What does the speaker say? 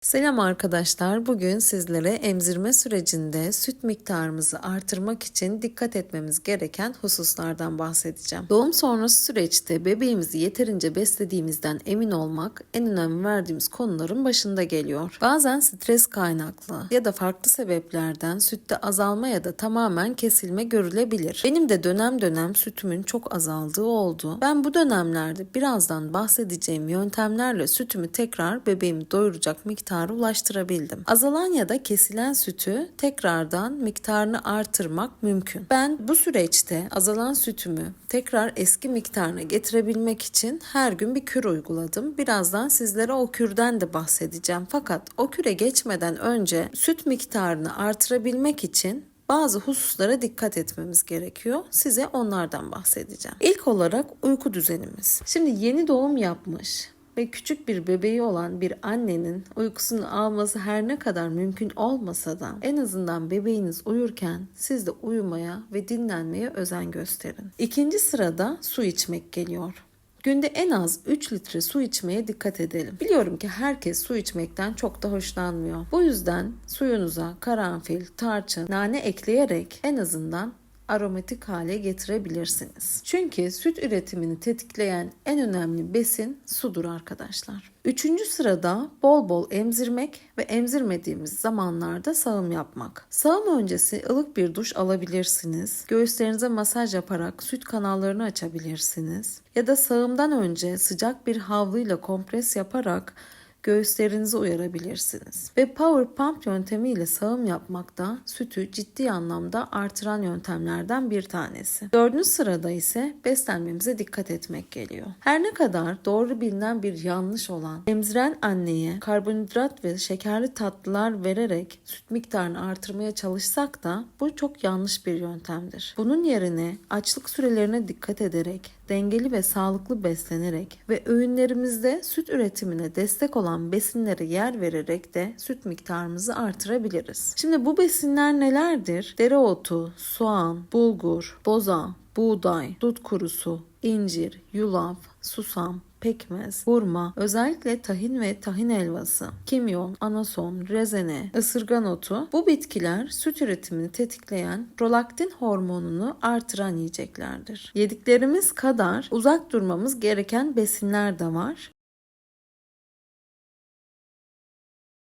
Selam arkadaşlar. Bugün sizlere emzirme sürecinde süt miktarımızı artırmak için dikkat etmemiz gereken hususlardan bahsedeceğim. Doğum sonrası süreçte bebeğimizi yeterince beslediğimizden emin olmak en önem verdiğimiz konuların başında geliyor. Bazen stres kaynaklı ya da farklı sebeplerden sütte azalma ya da tamamen kesilme görülebilir. Benim de dönem dönem sütümün çok azaldığı oldu. Ben bu dönemlerde birazdan bahsedeceğim yöntemlerle sütümü tekrar bebeğimi doyuracak miktarı ulaştırabildim. Azalan ya da kesilen sütü tekrardan miktarını artırmak mümkün. Ben bu süreçte azalan sütümü tekrar eski miktarına getirebilmek için her gün bir kür uyguladım. Birazdan sizlere o kürden de bahsedeceğim. Fakat o küre geçmeden önce süt miktarını artırabilmek için bazı hususlara dikkat etmemiz gerekiyor. Size onlardan bahsedeceğim. İlk olarak uyku düzenimiz. Şimdi yeni doğum yapmış ve küçük bir bebeği olan bir annenin uykusunu alması her ne kadar mümkün olmasa da en azından bebeğiniz uyurken siz de uyumaya ve dinlenmeye özen gösterin. İkinci sırada su içmek geliyor. Günde en az 3 litre su içmeye dikkat edelim. Biliyorum ki herkes su içmekten çok da hoşlanmıyor. Bu yüzden suyunuza karanfil, tarçın, nane ekleyerek en azından aromatik hale getirebilirsiniz. Çünkü süt üretimini tetikleyen en önemli besin sudur arkadaşlar. Üçüncü sırada bol bol emzirmek ve emzirmediğimiz zamanlarda sağım yapmak. Sağım öncesi ılık bir duş alabilirsiniz. Göğüslerinize masaj yaparak süt kanallarını açabilirsiniz. Ya da sağımdan önce sıcak bir havluyla kompres yaparak göğüslerinizi uyarabilirsiniz. Ve power pump yöntemiyle sağım yapmak da sütü ciddi anlamda artıran yöntemlerden bir tanesi. Dördüncü sırada ise beslenmemize dikkat etmek geliyor. Her ne kadar doğru bilinen bir yanlış olan emziren anneye karbonhidrat ve şekerli tatlılar vererek süt miktarını artırmaya çalışsak da bu çok yanlış bir yöntemdir. Bunun yerine açlık sürelerine dikkat ederek dengeli ve sağlıklı beslenerek ve öğünlerimizde süt üretimine destek olan besinlere yer vererek de süt miktarımızı artırabiliriz. Şimdi bu besinler nelerdir? Dereotu, soğan, bulgur, boza, buğday, dut kurusu, incir, yulaf, susam, pekmez, hurma, özellikle tahin ve tahin helvası, kimyon, anason, rezene, ısırgan otu bu bitkiler süt üretimini tetikleyen prolaktin hormonunu artıran yiyeceklerdir. Yediklerimiz kadar uzak durmamız gereken besinler de var.